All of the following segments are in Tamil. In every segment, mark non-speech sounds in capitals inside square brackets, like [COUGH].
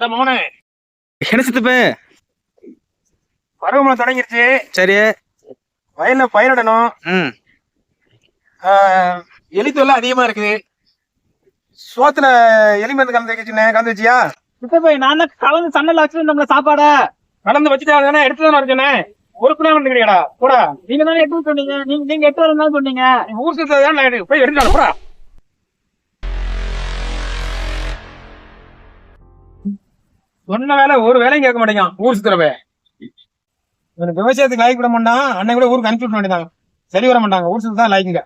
மோனே என்ன சித்தப்பு? பருவமழை தொடங்கிருச்சு. சரி. வயல்ல பயிரிடணும் ம். ஆஹ், எலி தொல்லை அதிகமா இருக்குது சோத்துல எலி மருந்து கலந்து வச்சுனே கலந்து வச்சியா? சித்தப்பை நான் தான் கலந்து சன்னல வச்சிருந்தோம்ல சாப்பாட? கலந்து வச்சுட்டு தானே எடுத்து தானே வச்சனே ஒரு கூட வந்து கிடையாடா. போடா. நீங்க தானே எட்டு சொன்னீங்க நீங்க நீங்க எட்டு வரணும் சொன்னீங்க. ஊர் சுத்ததான் போய் எடுத்துட்டு போடா. சொன்ன வேலை ஒரு வேலையும் கேட்க மாட்டேங்கான் ஊர் சுத்துறவே இவனுக்கு விவசாயத்துக்கு லாய்க்கு விட மாட்டான். அன்னை கூட ஊருக்கு அனுப்பிச்சு விட வேண்டியதாங்க சரி வர மாட்டாங்க. ஊர் சுத்த தான் லாய்க்குங்க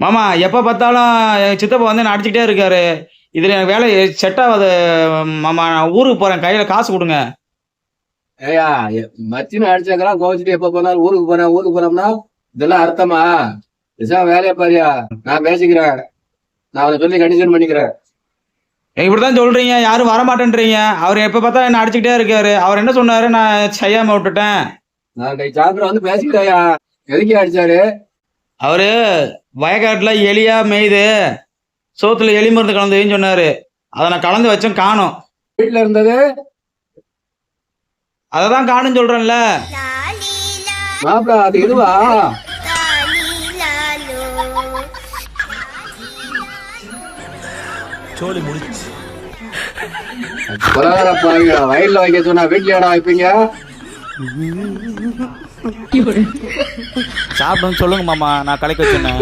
மாமா எப்போ பார்த்தாலும் என் சித்தப்பா வந்து நான் அடிச்சுக்கிட்டே இருக்காரு. இதில் எனக்கு வேலை செட் ஆகாது மாமா. நான் ஊருக்கு போகிறேன் கையில் காசு கொடுங்க. ஏயா மச்சின அடிச்சாக்கெல்லாம் கோவிச்சுட்டு எப்ப போனாலும் ஊருக்கு போறேன் ஊருக்கு போறோம்னா இதெல்லாம் அர்த்தமா? விசா வேலையை பாரியா நான் பேசிக்கிறேன். நான் அவனை சொல்லி கண்டிஷன் பண்ணிக்கிறேன். இப்படி தான் சொல்கிறீங்க யாரும் வரமாட்டேன்றீங்க. அவர் எப்போ பார்த்தா என்ன அடிச்சுக்கிட்டே இருக்காரு. அவர் என்ன சொன்னார்? நான் செய்யாமல் விட்டுட்டேன். நான் கை வந்து பேசிக்கிறேயா எதுக்கு அடிச்சாரு? அவர் வயக்காட்டில் எலியா மேய்து சோத்துல எலி மருந்து கலந்துன்னு சொன்னார். அதை நான் கலந்து வச்சேன் காணும். வீட்டுல இருந்தது அதை தான் காணும்னு சொல்கிறேன்ல மாப்பிள அது இதுவா கொலகார பாருங்க வயல்ல வைக்க சொன்னா வீட்டுல வைப்பீங்க? [LAUGHS] சாப்பிடுன்னு சொல்லுங்க மாமா நான் கலைக்க வச்சேன்னு